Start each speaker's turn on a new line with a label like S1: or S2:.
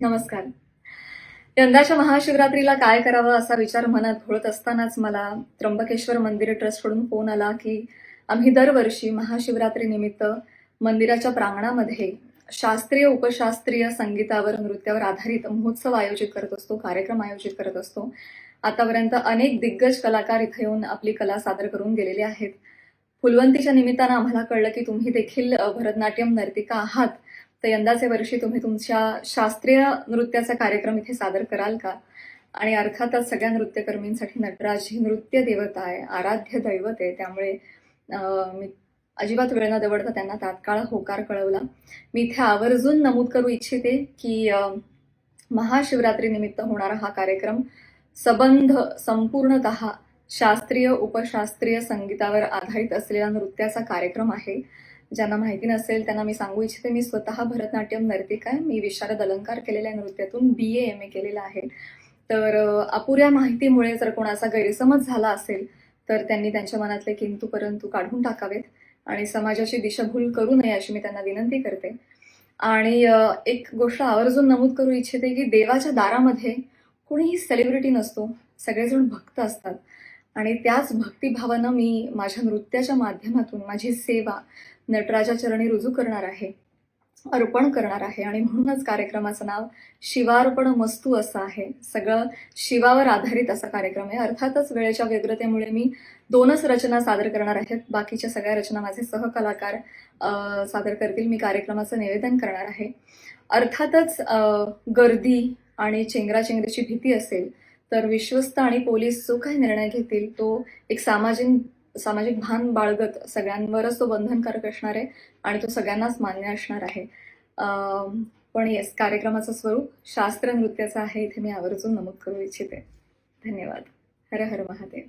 S1: नमस्कार. यंदाच्या महाशिवरात्रीला काय करावं असा विचार मनात घोळत असतानाच मला त्र्यंबकेश्वर मंदिर ट्रस्टकडून फोन आला की आम्ही दरवर्षी महाशिवरात्री निमित्त मंदिराच्या प्रांगणामध्ये शास्त्रीय उपशास्त्रीय संगीतावर नृत्यावर आधारित महोत्सव आयोजित करत असतो कार्यक्रम आयोजित करत असतो. आतापर्यंत अनेक दिग्गज कलाकार इथे येऊन आपली कला सादर करून गेलेले आहेत. फुलवंतीच्या निमित्तानं आम्हाला कळलं की तुम्ही देखील भरतनाट्यम नर्तिका आहात. तर यंदाचे वर्षी तुम्ही तुमच्या शास्त्रीय नृत्याचा कार्यक्रम इथे सादर कराल का? आणि अर्थातच सगळ्या नृत्यकर्मींसाठी नटराज ही नृत्य देवता आहे आराध्य दैवत आहे. त्यामुळे मी अजिबात वेळ न दवडता त्यांना तात्काळ होकार कळवला. मी इथे आवर्जून नमूद करू इच्छिते की महाशिवरात्रीनिमित्त होणारा हा कार्यक्रम सबंध संपूर्णत शास्त्रीय उपशास्त्रीय संगीतावर आधारित असलेला नृत्याचा कार्यक्रम आहे. ज्यांना माहिती नसेल त्यांना मी सांगू इच्छिते मी स्वतः भरतनाट्यम नर्तिका आहे. मी विशारद अलंकार केलेल्या नृत्यातून बी ए एम ए केलेला आहे. तर अपुऱ्या माहितीमुळे जर कोणाचा गैरसमज झाला असेल तर त्यांनी त्यांच्या मनातले किंतू परंतु काढून टाकावेत आणि समाजाची दिशाभूल करू नये अशी मी त्यांना विनंती करते. आणि एक गोष्ट आवर्जून नमूद करू इच्छिते की देवाच्या दारामध्ये कोणीही सेलिब्रिटी नसतो. सगळेजण भक्त असतात. आणि त्याच भक्तिभावानं मी माझ्या नृत्याच्या माध्यमातून माझी सेवा नटराजा चरणी रुजू करणार आहे अर्पण करणार आहे. आणि म्हणूनच कार्यक्रमाचं नाव शिवार्पण मस्तू असं आहे. सगळं शिवावर आधारित असा कार्यक्रम आहे. अर्थातच वेळेच्या व्यग्रतेमुळे मी दोनच रचना सादर करणार आहेत बाकीच्या सगळ्या रचना माझे सहकलाकार सादर करतील. मी कार्यक्रमाचं निवेदन करणार आहे. अर्थातच गर्दी आणि चेंगराचेंगरीची भीती असेल तर विश्वस्त आणि पोलीस जो काही निर्णय घेतील तो एक सामाजिक सामाजिक भान बाळगत सगळ्यांवरच तो बंधनकारक असणार आहे आणि तो सगळ्यांनाच मान्य असणार आहे. पण येस कार्यक्रमाचं स्वरूप शास्त्र नृत्याचं आहे इथे मी आवर्जून नमूद करू इच्छिते. धन्यवाद. हर हर महादेव.